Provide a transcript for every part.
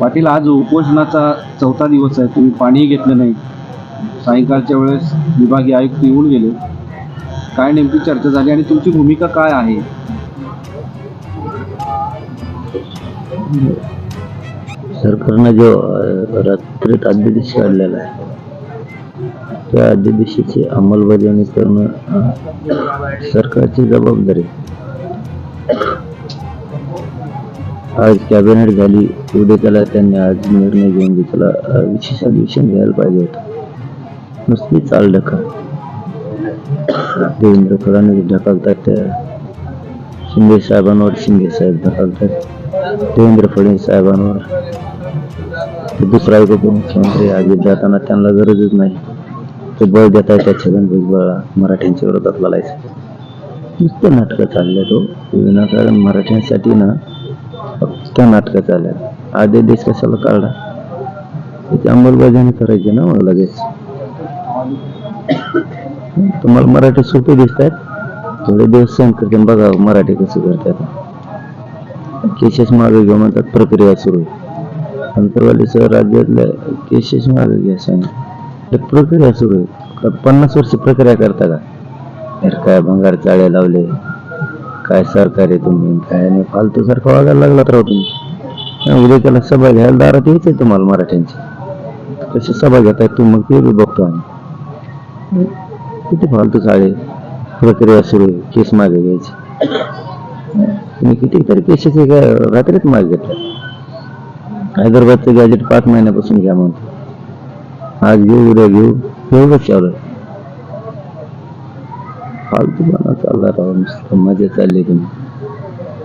पाटील आज उपोषणाचा चौथा दिवस आहे. तुम्ही पाणीही घेतलं नाही. सायंकाळच्या वेळेस विभागीय आयुक्त येऊन गेले. काय नेमकी चर्चा झाली आणि तुमची भूमिका काय आहे? सरकारनं जो रात्रीत अध्यादेश काढलेला आहे त्या अध्यादेशाची अंमलबजावणी करणं सरकारची जबाबदारी आज कॅबिनेट झाली. एवढे त्याला त्यांनी आज निर्णय घेऊन की त्याला विशेष अधिवेशन घ्यायला पाहिजे होतं. नुसती चाल ढकल. देवेंद्र फडणवीस ढकलतात त्या. शिंदे साहेबांवर शिंदे साहेब ढकलतात. देवेंद्र फडणवीस साहेबांवर. ते दुसरा एक उपमुख्यमंत्री आगीत जाताना त्यांना गरजच नाही. ते बळ देत आहे त्या छगन भुजबळला मराठ्यांच्या विरोधात लढायचं. नुसतं नाटकं चालले तो हो. विनाकारण मराठ्यांसाठी ना फक्त नाटकं आल्या. आधी देश कशाला काढला? त्याची अंमलबजावणी करायची ना मग लगेच. तुम्हाला मराठी सोपे दिसत आहेत थोडे दिवस सहन करते बघा मराठी कसं करतात. केसेस मागे घेऊ म्हणतात प्रक्रिया सुरू. आहे अंतरवालीसह राज्यातल्या केसेस मागे घ्या सांग. म्हणजे प्रक्रिया सुरू आहे. पन्नास वर्ष प्रक्रिया करता का? काय भंगार चाळे लावले. काय सरकार आहे तुम्ही काय नाही फालतू सारखं वागायला लागलात राव तुम्ही. उद्या त्याला सभा घ्यायला दारात यायचंय तुम्हाला मराठ्यांची. कशी सभा घेताय तू मग ते बी बघतो आम्ही. किती फालतू चाळे प्रक्रिया सुरू आहे केस मागे घ्यायची. तुम्ही कितीतरी केसेस एका रात्रीत मागे घेतला हैदराबादचं गॅजेट पाच महिन्यापासून घ्या म्हणतो आज घेऊ उद्या घेऊ एवढंच चालू आहे. फालतूपणा चालला राहू नुसतं मजा चालली तुम्ही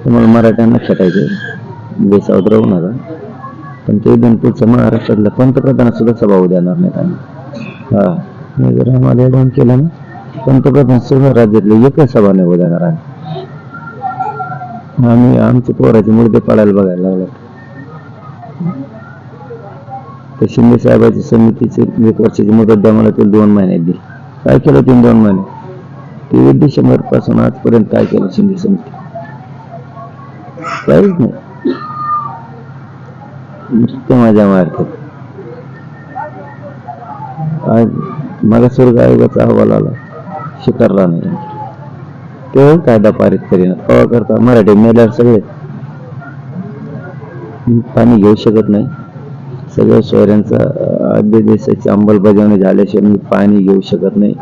तुम्हाला मराठ्यांना खटायचं बेसावत राहू नका. पण ते इथून पुढचं महाराष्ट्रातल्या पंतप्रधान सुद्धा सभा होऊ देणार नाहीत आम्ही. हा. मी जर आम्हाला ऍडव्हान्स केलं ना पंतप्रधान सुद्धा राज्यातले एकच सभा नाही होऊ देणार आम्ही. आम्ही आमचे पोराचे मुर्दे पाडायला बघायला लागलो. तर शिंदे साहेबाची समितीचे एक वर्षाची मुदत द्या मला ते दोन महिन्यात दिली. काय केलं तीन दोन महिने? तेवीस डिसेंबरपासून आजपर्यंत काय केलं शिंदे समिती? काहीच नाही. नुसते माझ्या मारतात. आज मला स्वर्ग आयोगाचा अहवाल आला. स्वीकारला नाही. तेव्हा कायदा पारित करीन. कवा करता मराठी मेल्यावर सगळे पाणी घेऊ शकत नाही. सगळ्या शहरांचा अध्यादेशाची अंमलबजावणी झाल्याशिवाय मी पाणी घेऊ शकत नाही.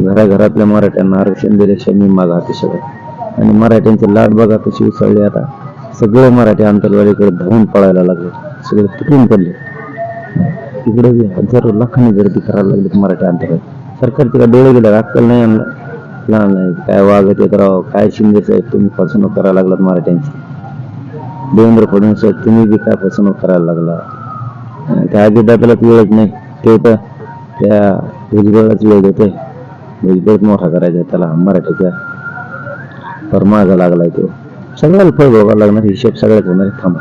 घराघरातल्या मराठ्यांना आरक्षण दिल्याशिवाय मी मागा अतिशय आणि मराठ्यांची लाट बघा कशी उसळली आता. सगळे मराठी अंतरवाडीकडे धावून पळायला लागले. सगळे तुटून पडले. तिकडे हजारो लाखांनी गर्दी करायला लागली मराठी अंतर्गत सरकार तिला डोळे गेले अक्कल नाही आणला. लहान नाही काय वागत येत राव? काय शिंदे साहेब तुम्ही फसवणूक करायला लागलात मराठ्यांची. देवेंद्र फडणवीस साहेब तुम्ही बी काय फसवणूक करायला लागला? आणि त्या अजितदादालाच वेळच नाही. ते तर त्या भुजबळाच वेळ देते म्हणजे भुजबळच मोठा करायचा त्याला मराठीच्या पर मागा लागलाय तो. सगळ्याला फळ भोगावं लागणार हिशोब सगळ्यात होणार आहे. थांबा.